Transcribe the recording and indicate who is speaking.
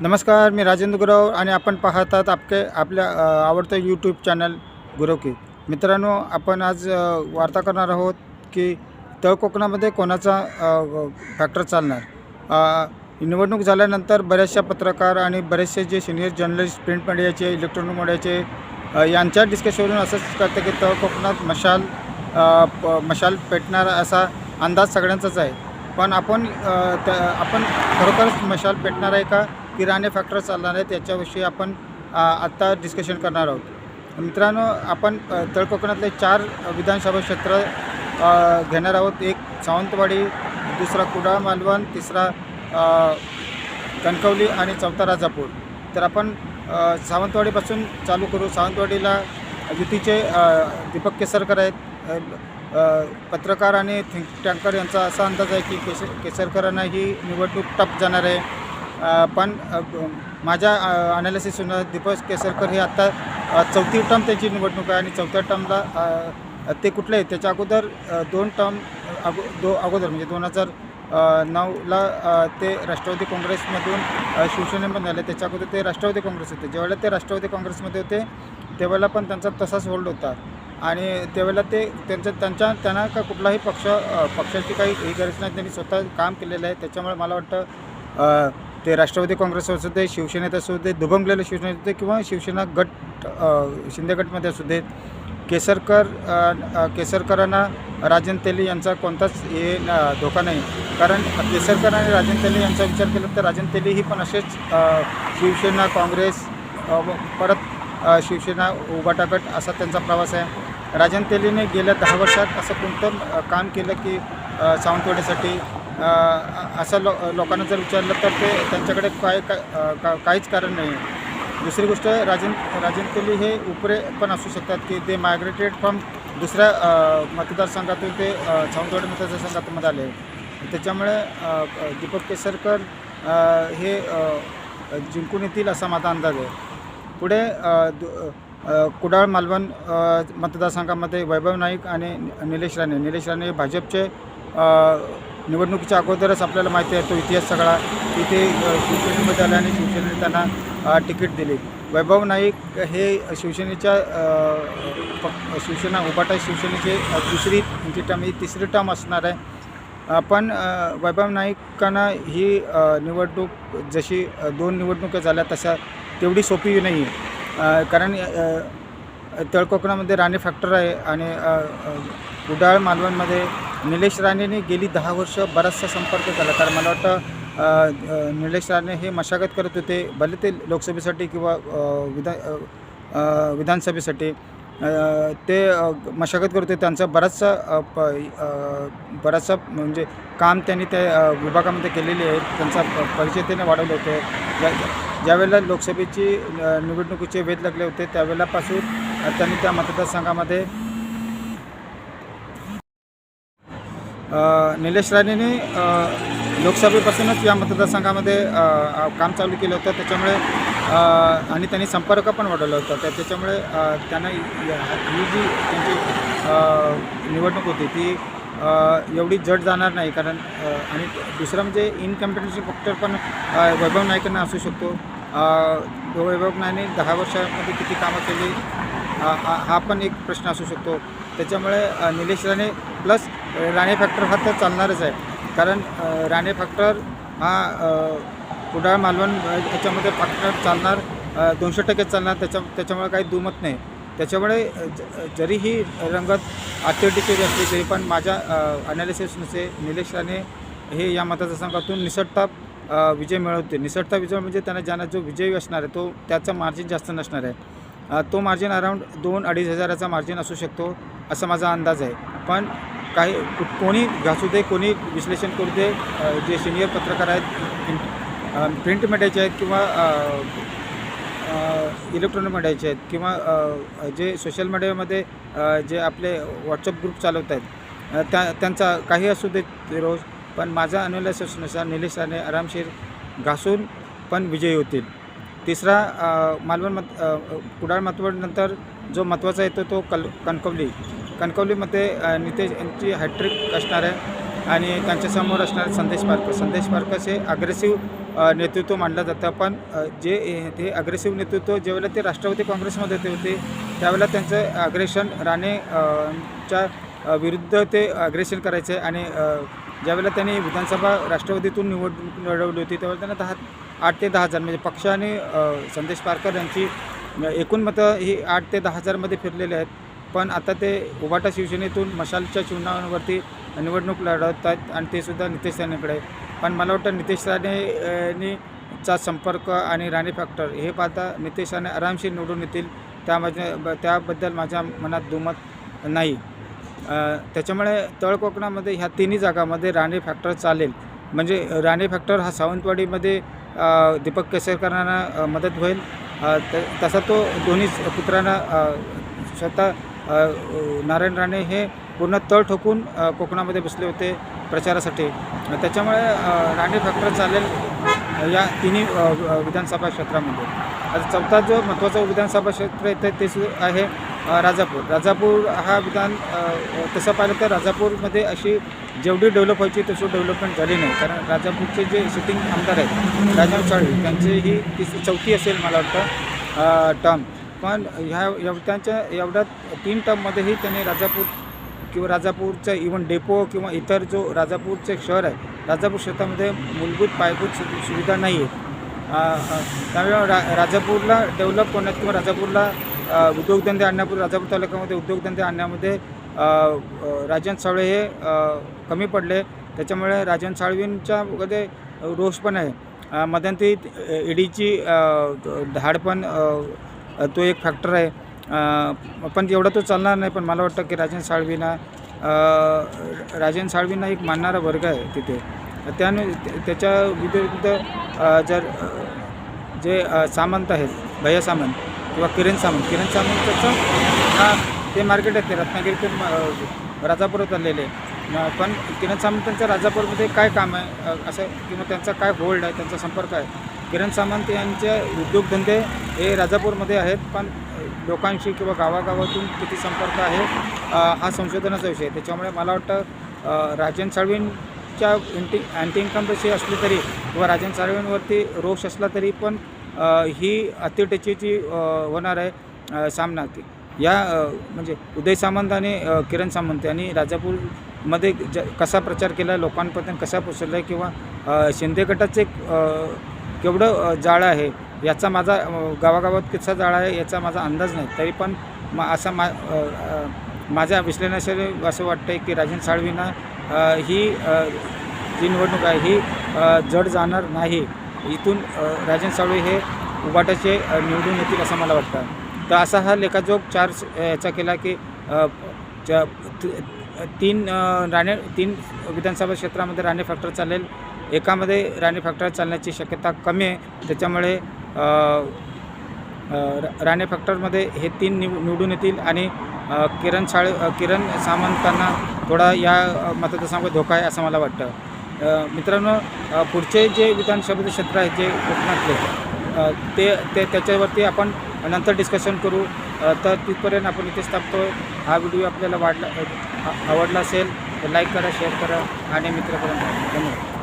Speaker 1: नमस्कार मी राजेंद्र गुरव आणि आपण पाहतात आपके आपल्या आवडतं यूट्यूब चॅनल गुरव की मित्रांनो आपण आज वार्ता करणार आहोत की तळ कोकणामध्ये कोणाचा फॅक्टर चालणार? निवडणूक झाल्यानंतर बऱ्याचशा पत्रकार आणि बरेचसे जे सिनियर जर्नलिस्ट प्रिंट मीडियाचे इलेक्ट्रॉनिक मीडियाचे यांच्या डिस्कशनवरून असंच करतं की तळ कोकणात मशाल प- मशाल पेटणार असा अंदाज सगळ्यांचाच आहे. पण आपण त्या आपण खरोखरच मशाल पेटणार आहे का? किराणे फॅक्टर चालणार आहे त्याच्याविषयी आपण आत्ता डिस्कशन करणार आहोत. मित्रांनो आपण तळकोकणातले तळ कोकणातले चार विधानसभा क्षेत्र घेणार आहोत. एक सावंतवाडी दुसरा कुडाळ मालवण तिसरा कणकवली आणि चौथा राजापूर. तर आपण सावंतवाडीपासून चालू करू. सावंतवाडीला युतीचे दीपक केसरकर आहेत. पत्रकार आणि थिंक टँकर यांचा असा अंदाज आहे की केस केसरकरांना ही निवडणूक टप जाणार आहे. पण माझ्या अनालिसिसनुसार दीपक केसरकर हे आत्ता चौथी टर्म त्यांची निवडणूक आहे आणि चौथ्या टर्मला ते कुठले आहेत? त्याच्या अगोदर दोन टर्म अगो दो अगोदर म्हणजे दोन हजार नऊला ते राष्ट्रवादी काँग्रेसमधून अ, शिवसेनेमध्ये आले. त्याच्या अगोदर ते राष्ट्रवादी काँग्रेस होते. ज्यावेळेला ते राष्ट्रवादी काँग्रेसमध्ये होते त्यावेळेला पण त्यांचा तसाच होल्ड होता. आणि त्यावेळेला ते त्यांचं त्यांच्या त्यांना का कुठलाही पक्ष पक्षाची काही ही गरज नाही. त्यांनी स्वतः काम केलेलं आहे. त्याच्यामुळे मला वाटतं ते राष्ट्रवादी काँग्रेस असू दे शिवसेनेत असू दे दुभंगलेलं शिवसेनेत असू दे किंवा शिवसेना गट शिंदे गटमध्ये असू देत. केसरकर केसरकरांना राजन तेली यांचा कोणताच हे धोका नाही. कारण केसरकर आणि राजन तेली यांचा विचार केला तर राजन तेली ही पण असेच शिवसेना काँग्रेस परत शिवसेना उभाटा असा त्यांचा प्रवास आहे. राजन तेलीने गेल्या दहा वर्षात असं कोणतं काम केलं की सावंतवाडीसाठी असं लो लोकांना जर विचारलं तर ते त्यांच्याकडे काय काय का- काहीच कारण नाही आहे. दुसरी गोष्ट राजन राजनतेली हे उपरे पण असू शकतात की ते मायग्रेटेड फ्रॉम दुसऱ्या मतदारसंघातून ते अ, मतदारसंघातमध्ये आले त्याच्यामुळे दीपक केसरकर हे जिंकून येतील असा माझा अंदाज आहे. पुढे दु- कुडाळ मालवण मतदारसंघामध्ये वैभव नाईक आणि निलेश राणे. निलेश राणे हे भाजपचे निवडणुकीच्या अगोदरच आपल्याला माहिती आहे तो इतिहास सगळा तिथे शिवसेनेमध्ये आले आणि शिवसेनेने त्यांना तिकीट दिली. वैभव नाईक हे शिवसेनेच्या शिवसेना उभाटा शिवसेनेचे दुसरी म्हणजे त्यांची टर्म ही तिसरी टर्म असणार आहे. पण वैभव नाईकांना ही निवडणूक जशी दोन निवडणुका झाल्या तशा तेवढी सोपी नाही. आहे कारण तळकोकणामध्ये राणे फॅक्टर आहे आणि उडाळ मालवणमध्ये निलेश राणेने गेली दहा वर्ष बराचसा संपर्क केला कारण मला वाटतं निलेश राणे हे मशागत करत होते भले ते लोकसभेसाठी किंवा विधा विधानसभेसाठी ते मशागत करत होते. त्यांचा बराचसा प बराचसा म्हणजे काम त्यांनी त्या विभागामध्ये केलेले आहे त्यांचा परिचय त्याने वाढवले होते. ज्या ज्यावेळेला लोकसभेची निवडणुकीचे वेध लागले होते त्यावेळेलापासून त्यांनी त्या मतदारसंघामध्ये निलेश राणेने लोकसभेपासूनच या मतदारसंघामध्ये काम चालू केलं होतं. त्याच्यामुळे आणि त्यांनी संपर्क पण वाढवला होता. त्या त्याच्यामुळे त्यांना ही जी त्यांची निवडणूक होती ती एवढी जड जाणार नाही. कारण आणि दुसरं म्हणजे इनकम्पिटन्सी फॅक्टर पण वैभव नाईकांना असू शकतो. वैभव नायने दहा वर्षामध्ये किती कामं केली? हा पण एक प्रश्न असू शकतो. त्याच्यामुळे निलेश राणे प्लस राणे फॅक्टर हा तर चालणारच आहे. कारण राणे फॅक्टर हा कुडाळ मालवण याच्यामध्ये फॅक्टर चालणार दोनशे टक्के चालणार त्याच्या त्याच्यामुळे काही दुमत नाही. त्याच्यामुळे ज- जरी ही रंगत अठ्ठेचाळीसची असली तरी पण माझ्या अनालिसिसनुसार निलेश राणे हे या मतदारसंघातून निसटता विजय मिळवते निसटता विजय म्हणजे त्यांना ज्यांना जो विजयी असणार आहे तो त्याचा मार्जिन जास्त नसणार आहे. तो मार्जिन अराऊंड दोन अडीच हजाराचा मार्जिन असू शकतो असा माझा अंदाज आहे. पण काही कोणी घासू दे कोणी विश्लेषण करू दे जे सिनियर पत्रकार आहेत प्रिंट मीडियाचे आहेत किंवा इलेक्ट्रॉनिक मीडियाचे आहेत किंवा जे सोशल मीडियामध्ये जे आपले व्हॉट्सअप ग्रुप चालवत आहेत त्या त्यांचा काही असू दे रोज पण माझा अनालिसिसनुसार निलेश राणे आरामशीर घासून पण विजयी होतील. तिसरा मालवण मत कुडाळ मतवडनंतर जो महत्त्वाचा येतो तो कल कणकवली. कणकवलीमध्ये नितेश यांची हॅट्रिक असणार आहे आणि त्यांच्यासमोर असणार संदेश पारकर. संदेश पारकर हे अग्रेसिव्ह नेतृत्व मानलं जातं. पण जे ते अग्रेसिव्ह नेतृत्व ज्यावेळेला ते राष्ट्रवादी काँग्रेसमध्ये ते होते त्यावेळेला त्यांचं अग्रेशन राणेच्या विरुद्ध ते अग्रेशन करायचे आणि ज्यावेळेला त्यांनी विधानसभा राष्ट्रवादीतून निवड लढवली होती त्यावेळेला त्यांना दहा आठ ते दहा हजार म्हणजे पक्ष आणि संदेश पारकर यांची एकूण मतं ही आठ ते दहा हजारमध्ये फिरलेली आहेत. पण आता ते उभाटा शिवसेनेतून मशालच्या चिन्हावरती निवडणूक लढवत आहेत आणि ते सुद्धा नितेश राणेकडे पण मला वाटतं नितेश राणेचा संपर्क आणि राणे फॅक्टर हे पाहता नितेश राणे आरामशीर निवडून येतील. त्या माझ्या त्याबद्दल माझ्या मनात दुमत नाही. त्याच्यामुळे तळकोकणामध्ये ह्या तिन्ही जागामध्ये राणे फॅक्टर चालेल. म्हणजे राणे फॅक्टर हा सावंतवाडीमध्ये दीपक केसरकरांना मदत होईल. त तसा तो दोन्ही पुत्रांना स्वतः नारायण राणे हे पूर्ण तळ ठोकून कोकणामध्ये बसले होते प्रचारासाठी. त्याच्यामुळे राणे फॅक्टर चालेल या तिन्ही विधानसभा क्षेत्रामध्ये. आता चौथा जो महत्त्वाचा विधानसभा क्षेत्र येतं ते आहे राजापूर. राजापूर हा विधान तसं पाहिलं तर राजापूरमध्ये अशी जेवढी डेव्हलप व्हायची तशी डेव्हलपमेंट झाली नाही. कारण राजापूरचे जे सिटिंग आमदार आहेत राजाराम चाळी त्यांची ही तिस चौथी असेल मला वाटतं टर्म. पण ह्या एव त्यांच्या एवढ्या तीन टर्ममध्येही त्यांनी राजापूर किंवा राजापूरचा इवन डेपो किंवा इतर जो राजापूरचे शहर आहे राजापूर क्षेत्रामध्ये मूलभूत पायाभूत सु सुविधा नाही आहे त्यामुळे रा राजापूरला डेव्हलप होण्यात किंवा राजापूरला उद्योगधंदे आणण्यापूर्वी राजापूर तालुक्यामध्ये उद्योगधंदे आणण्यामध्ये राजन साळवे हे कमी पडले. त्याच्यामुळे राजन साळवींच्या मध्ये रोष पण आहे. मध्यंतरी ईडीची धाड पण तो एक फॅक्टर आहे. पण एवढा तो चालणार नाही पण मला वाटतं की राजन साळवींना राजन साळवींना एक मानणारा वर्ग आहे तिथे. त्याने त्याच्या विरुद्ध जर जे सामंत आहेत भैया सामंत किंवा किरण सामंत किरण सामंतचं हा ते मार्केट आहे ते रत्नागिरीतून अ, राजापुरात आलेले पण किरण सामंतांचं राजापूरमध्ये काय काम आहे असं किंवा त्यांचा काय होल्ड आहे त्यांचा संपर्क आहे किरण सामंत यांचे उद्योगधंदे हे राजापूरमध्ये आहेत पण लोकांशी किंवा गावागावातून किती संपर्क आहे हा संशोधनाचा विषय त्याच्यामुळे मला वाटतं राजन साळवींच्या इंटी अँटी इन्कम्बन्सी असली तरी किंवा राजन साळवींवरती रोष असला तरी पण ही अतिटचीची होणार आहे सामना की या म्हणजे उदय सामंत आणि किरण सामंत यांनी राजापूरमध्ये ज कसा प्रचार केला लोकांपर्यंत कसा पोचवला आहे किंवा शिंदे गटाचे एक केवढं जाळं आहे याचा माझा गावागावात कसा जाळा आहे याचा माझा अंदाज नाही. तरी पण मा असा मा माझ्या विश्लेषणाशी असं वाटतं आहे की राजन साळवींना ही जी निवडणूक आहे ही जड जाणार नाही. इथून अ, राजन हे उबाटाचे निवडून येतील असं मला वाटतं. तर असा हा लेखाजोग चार याचा केला की च- तीन राणे तीन विधानसभा क्षेत्रामध्ये राणे फॅक्टर चालेल. एकामध्ये राणे फॅक्टर चालण्याची शक्यता कमी आहे. त्याच्यामुळे राणे फॅक्टरमध्ये हे तीन निव निवडून येतील आणि किरण साळे किरण सामंतांना थोडा या मतदारसंघात धोका आहे असं मला वाटतं. मित्रांनो पुढचे जे विधानसभेचे क्षेत्र आहेत जे कोकणातले ते ते त्याच्यावरती आपण नंतर डिस्कशन करू. तर तिथपर्यंत आपण इथेच थांबतो. हा व्हिडिओ आपल्याला वाढला आवडला असेल तर लाईक करा शेअर करा आणि मित्रपर्यंत धन्यवाद.